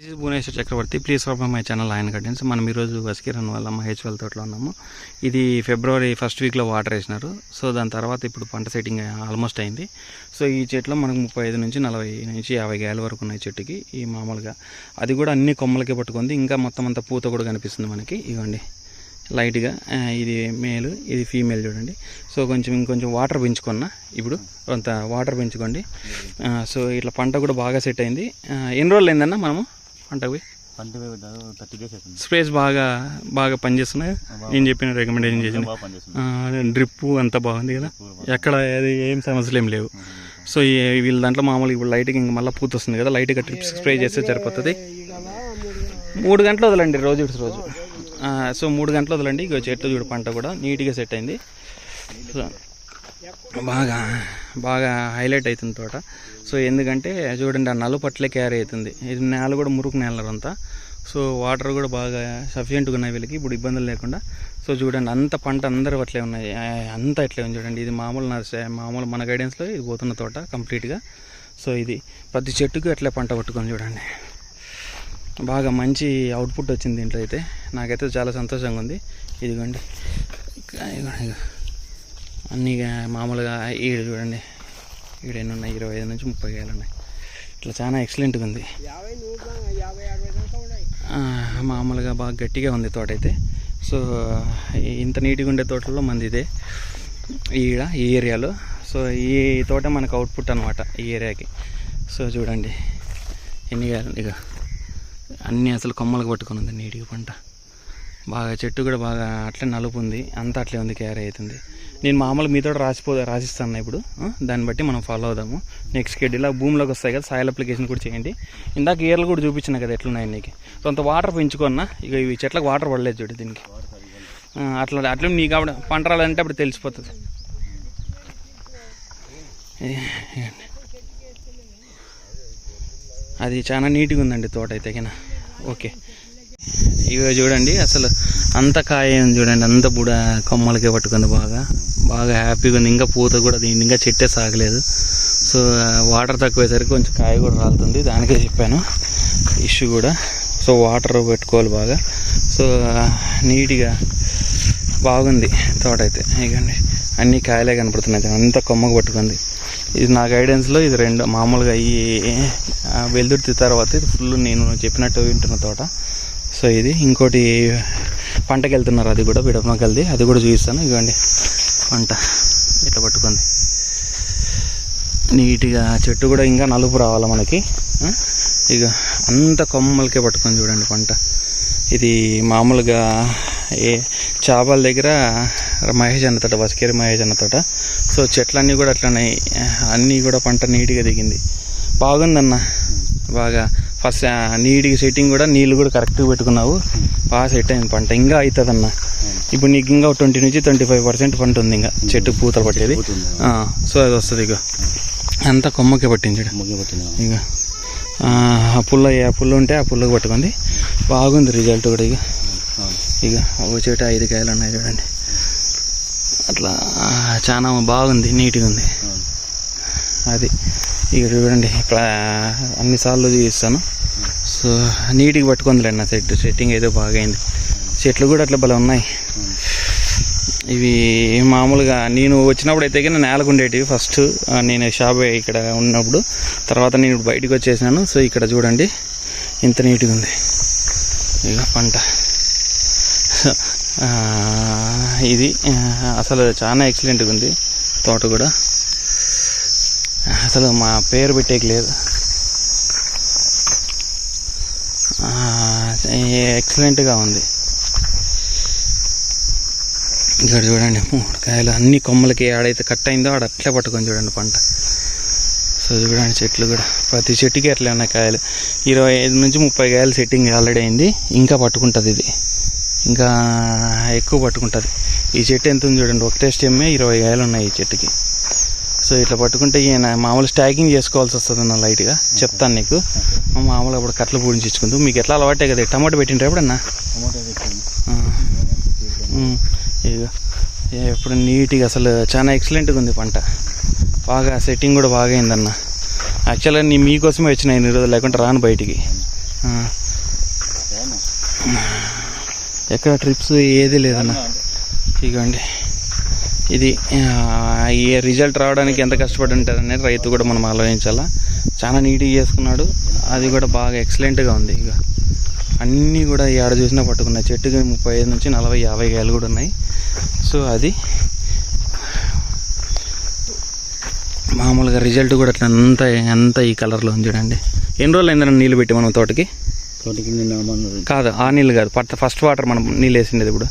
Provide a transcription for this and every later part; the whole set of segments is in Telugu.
ఇది is Bhubaneswar Chakravarthy please subscribe my channel ఆయన గార్డెన్స్ మనం ఈరోజు వస్కిరన్ వల్ల మహేష్ తోటలో ఉన్నాము. ఇది ఫిబ్రవరి ఫస్ట్ వీక్లో వాటర్ వేసినారు. సో దాని తర్వాత ఇప్పుడు పంట సెట్టింగ్ ఆల్మోస్ట్ అయింది. సో ఈ చెట్లో మనకు ముప్పై ఐదు నుంచి నలభై నుంచి యాభై గాయల వరకు ఉన్నాయి చెట్టుకి ఈ మామూలుగా. అది కూడా అన్ని కొమ్మలకే పట్టుకుంది. ఇంకా మొత్తం అంతా పూత కూడా కనిపిస్తుంది మనకి. ఇవ్వండి. లైట్గా ఇది మేల్ ఇది ఫీమేల్ చూడండి. సో కొంచెం ఇంకొంచెం వాటర్ పెంచుకున్నా. ఇప్పుడు కొంత వాటర్ పెంచుకోండి. సో ఇట్లా పంట కూడా బాగా సెట్ అయింది. ఎన్ని రోజులు అయిందన్న మనము? పంటకు పోయి పంట థర్టీ డేస్ అవుతుంది. స్ప్రేస్ బాగా బాగా పనిచేస్తున్నాయి? నేను చెప్పిన రికమెండేషన్ చేసిన డ్రిప్ అంతా బాగుంది కదా? ఎక్కడ అది ఏం సమస్యలు ఏం లేవు. సో ఈ వీళ్ళ దాంట్లో మామూలుగా ఇప్పుడు లైట్గా ఇంకా మళ్ళీ పూత వస్తుంది కదా? లైట్గా ట్రిప్స్ స్ప్రే చేస్తే సరిపోతుంది. మూడు గంటలు వదలండి రోజు రోజు. సో మూడు గంటలు వదలండి. ఇక చెట్టు చూడు పంట కూడా నీట్గా సెట్ అయింది. సో బాగా బాగా హైలైట్ అవుతుంది తోట. సో ఎందుకంటే చూడండి ఆ నలుపు అట్లే క్యారీ అవుతుంది. ఇది నేల కూడా మురుకు నేల అంతా సో వాటర్ కూడా బాగా సఫిషియెంట్గా ఉన్నాయి వీళ్ళకి ఇప్పుడు ఇబ్బందులు లేకుండా. సో చూడండి అంత పంట అందరూ అట్లే ఉన్నాయి. అంతా అట్లే ఉంది చూడండి. ఇది మామూలు నర్సరీ మామూలు మన గైడెన్స్లో ఇది పోతున్న తోట కంప్లీట్గా సో ఇది ప్రతి చెట్టుకు అట్లే పంట పట్టుకొని చూడండి. బాగా మంచి అవుట్పుట్ వచ్చింది దీంట్లో అయితే. నాకైతే చాలా సంతోషంగా ఉంది. ఇదిగోండి. ఇదిగోండి, ఇదిగో. అన్నీ మామూలుగా ఈడ చూడండి. ఈడ ఎన్ని ఉన్నాయి ఇరవై ఐదు నుంచి ముప్పై వేలు ఉన్నాయి. ఇట్లా చాలా ఎక్సలెంట్గా ఉంది. మామూలుగా బాగా గట్టిగా ఉంది తోట అయితే సో ఇంత నీట్గా ఉండే తోటల్లో మంది ఇదే. ఈడ ఈ ఏరియాలో. సో ఈ తోట మనకు అవుట్పుట్ అనమాట ఈ ఏరియాకి. సో చూడండి. ఎన్ని ఇక అన్నీ అసలు కొమ్మలకు పట్టుకొని ఉంది నీట్గా పంట. బాగా చెట్టు కూడా బాగా అట్లే నలుపు ఉంది. అంతా అట్లే ఉంది క్యారీ అవుతుంది. నేను మామూలుగా మీతో రాసిపో రాసిస్తాను ఇప్పుడు. దాన్ని బట్టి మనం ఫాలో అవుదాము. నెక్స్ట్ షెడ్ ఇలా భూమిలోకి వస్తాయి కదా సాయిల్ అప్లికేషన్ కూడా చేయండి. ఇందాక ఏర్లు కూడా చూపించిన కదా ఎట్లున్నాయి నీకు. కొంత వాటర్ పెంచుకున్నా ఇక ఇవి చెట్లకు వాటర్ పడలేదు చూడు దీనికి. అట్లా అట్లా నీకు అప్పుడు పంట రాలంటే అప్పుడు తెలిసిపోతుంది. అది చాలా నీట్గా ఉందండి తోట అయితే ఓకే. ఇవి చూడండి అసలు అంత కాయ చూడండి అంత బుడ కొమ్మలకే పట్టుకుంది బాగా. బాగా హ్యాపీగా ఉంది. ఇంకా పూత కూడా దీన్ని ఇంకా చెట్టే సాగలేదు. సో వాటర్ తక్కువేసరికి కొంచెం కాయ కూడా రాలుతుంది. దానికే చెప్పాను. ఇష్యూ కూడా. సో వాటర్ పెట్టుకోవాలి బాగా. సో నీట్గా బాగుంది తోట అయితే ఇకండి అన్ని కాయలే కనపడుతున్నాయి అంత కొమ్మకు పట్టుకుంది. ఇది నా గైడెన్స్లో ఇది రెండు. మామూలుగా ఈ ఆ, వెల్దుర్తి తర్వాత ఇది ఫుల్ నేను చెప్పినట్టు వింటున్న తోట. సో ఇది. ఇంకోటి పంటకి వెళ్తున్నారు అది కూడా విడపనకెళ్ది అది కూడా చూపిస్తాను. ఇవ్వండి పంట ఇట్లా పట్టుకుంది. నీట్గా చెట్టు కూడా ఇంకా నలుపు రావాలి మనకి? ఇక అంత కొమ్మలకే పట్టుకొని చూడండి పంట. ఇది మామూలుగా ఏ చేపల దగ్గర మహేష్ అన్న తోట వసకేరి మహేష్ అన్న తోట. సో చెట్లన్నీ కూడా అట్లనే అన్నీ కూడా పంట నీట్గా దిగింది. బాగుందన్న. బాగా ఫస్ట్ నీట్గా సెట్టింగ్ కూడా నీళ్ళు కూడా కరెక్ట్గా పెట్టుకున్నావు. బాగా సెట్ అయింది పంట. ఇంకా అవుతుంది అన్న ఇప్పుడు నీకు ఇంకా ట్వంటీ నుంచి ట్వంటీ ఫైవ్ పర్సెంట్ పంట ఉంది ఇంకా. చెట్టు పూతలు పట్టేది. సో అది వస్తుంది ఇక అంతా కొమ్మకే పట్టింది. ఇక ఆ పుల్ల ఏ పుల్ల ఉంటే ఆ పుల్లకి పట్టుకుంది. బాగుంది రిజల్ట్ కూడా ఇక. ఇక ఒక చెట్టు ఐదు కాయలు ఉన్నాయి చూడండి. అట్లా చాలా బాగుంది నీట్గా ఉంది. అది. ఇక చూడండి ఇక్కడ అన్నిసార్లు చూపిస్తాను సో నీట్గా పట్టుకుందిలేండి నా సెట్. సెట్టింగ్ అయితే బాగైంది. చెట్లు కూడా అట్లా భలే ఉన్నాయి. ఇవి మామూలుగా నేను వచ్చినప్పుడు అయితే కానీ నేలకు ఉండేటివి. ఫస్ట్ నేను షాప్ ఇక్కడ ఉన్నప్పుడు. తర్వాత నేను ఇప్పుడు బయటకు వచ్చేసాను సో ఇక్కడ చూడండి ఇంత నీట్గా ఉంది. ఇక పంట. ఇది అసలు చాలా ఎక్సలెంట్గా ఉంది. తోట కూడా. అసలు మా పేరు పెట్టేకి లేదు. ఎక్సలెంట్గా ఉంది. ఇక్కడ చూడండి మూడు కాయలు అన్ని కొమ్మలకి ఆడైతే కట్ అయిందో ఆడ అట్లే పట్టుకొని చూడండి పంట. సో చూడండి చెట్లు కూడా. ప్రతి చెట్టుకి అట్లే ఉన్నాయి కాయలు. ఇరవై ఐదు నుంచి ముప్పై కాయలు సెట్టింగ్ ఆల్రెడీ అయింది. ఇంకా పట్టుకుంటుంది ఇది. ఇంకా ఎక్కువ పట్టుకుంటుంది. ఈ చెట్టు ఎంత ఉంది చూడండి ఒకటే స్టెమ్మే ఇరవై కాయలు ఉన్నాయి ఈ చెట్టుకి. సో ఇట్లా పట్టుకుంటే ఈయన మామూలు స్టాకింగ్ చేసుకోవాల్సి వస్తుంది అన్న లైట్గా. చెప్తాను నీకు. మామూలుగా అప్పుడు కట్టలు పూడించుకుంటూ మీకు ఎట్లా అలవాటే కదా టమాటో పెట్టింటారు ఎప్పుడన్నా? టమాటా ఎప్పుడు నీట్గా అసలు చాలా ఎక్సలెంట్గా ఉంది పంట. బాగా సెట్టింగ్ కూడా బాగా అయిందన్న. యాక్చువల్గా నీ మీకోసమే వచ్చిన ఇన్ని రోజులు లేకుంటే రాను బయటికి. ఎక్కడ ట్రిప్స్ ఏది లేదన్న. ఇగోండి. ఇది ఈ రిజల్ట్ రావడానికి ఎంత కష్టపడి ఉంటుంది అనేది రైతు కూడా మనం ఆలోచించాలా. చాలా నీట్గా చేసుకున్నాడు. అది కూడా బాగా ఎక్సలెంట్గా ఉంది. ఇక అన్నీ కూడా ఏడ చూసినా పట్టుకున్నాయి. చెట్టుకి ముప్పై ఐదు నుంచి నలభై యాభై కాయలు కూడా ఉన్నాయి. సో అది మామూలుగా రిజల్ట్ కూడా అట్లా అంతా అంతా ఈ కలర్లో ఉంది చూడండి. ఎన్ని రోజులు అయిందన్న నీళ్ళు పెట్టి మనం తోటకి? తోటికి కాదు ఆ నీళ్ళు కాదు. పట్ట ఫస్ట్ వాటర్ మనం నీళ్ళు వేసిండేది ఇప్పుడు.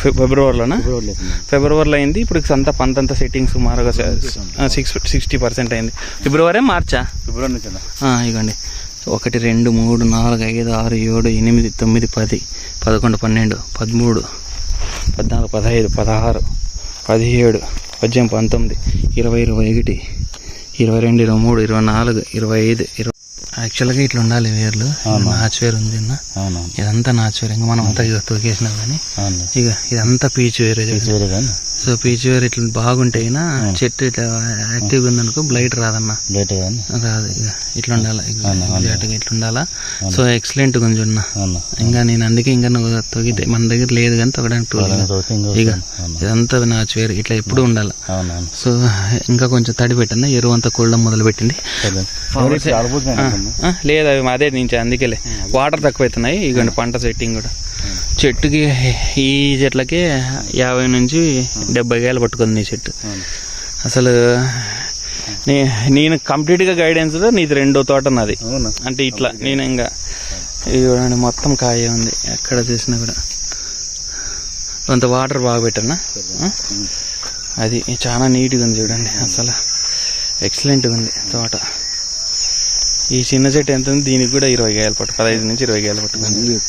ఫిబ్రవరిలోనా? ఫిబ్రవరిలో అయింది. ఇప్పుడు అంతా పంత అంతా సెట్టింగ్ సుమారుగా సిక్స్ సిక్స్టీ పర్సెంట్ అయింది. ఫిబ్రవరి మార్చా? ఫిబ్రవరి నుంచి ఇగోండి. ఒకటి రెండు మూడు నాలుగు ఐదు ఆరు ఏడు ఎనిమిది తొమ్మిది పది పదకొండు పన్నెండు పదమూడు పద్నాలుగు పదహైదు పదహారు పదిహేడు పద్దెనిమిది పంతొమ్మిది ఇరవై ఇరవై ఒకటి ఇరవై రెండు ఇరవై మూడు ఇరవై నాలుగు ఇరవై ఐదు ఇరవై యాక్చువల్గా ఇట్లా ఉండాలి వేర్లు. నాచు వేరు ఉంది ఇదంతా నాచు వేరు ఇంకా మనం అంతా ఇక తొక్కేసినాం కానీ ఇక ఇదంతా పీచు వేరే సో పీచు వేరు ఇట్లా బాగుంటాయి నా చెట్టు ఇట్లా యాక్టివ్గా ఉందనుకో బ్లైట్ రాదన్న లేట్ కానీ రాదు ఇక. ఇట్లా ఉండాలా? ఇక ఇలాంటిగా ఇట్లా ఉండాలా? సో ఎక్సలెంట్గా చూడన్న అవును. ఇంకా నేను అందుకే ఇంకా నువ్వు తొగితే మన దగ్గర లేదు కానీ తొగడానికి ఇంకా ఇక ఇదంతా నా చేరు ఇట్లా ఎప్పుడు ఉండాలి? సో ఇంకా కొంచెం తడి పెట్టన్న. ఎరువు అంతా కొళ్ళడం మొదలు పెట్టింది లేదు అవి అదే నుంచి అందుకేలే. వాటర్ తక్కువ అవుతున్నాయి ఇగోండి పంట సెట్టింగ్ కూడా. చెట్టుకి ఈ చెట్లకి యాభై నుంచి డెబ్బై కాయలు పట్టుకుంది ఈ చెట్టు. అసలు నే నేను కంప్లీట్గా గైడెన్స్ నీది రెండో తోట నాది. అంటే ఇట్లా నేను ఇంకా ఇది చూడండి మొత్తం కాయ ఉంది. ఎక్కడ చూసినా కూడా. కొంత వాటర్ బాగా పెట్టన్నా ఆ? అది చాలా నీట్గా ఉంది చూడండి. అసలు ఎక్సలెంట్గా ఉంది తోట. ఈ చిన్న చెట్టు ఎంత ఉంది? దీనికి కూడా ఇరవై కాయలు పట్టు పదహైదు నుంచి ఇరవై కాయలు పట్టుకుంది.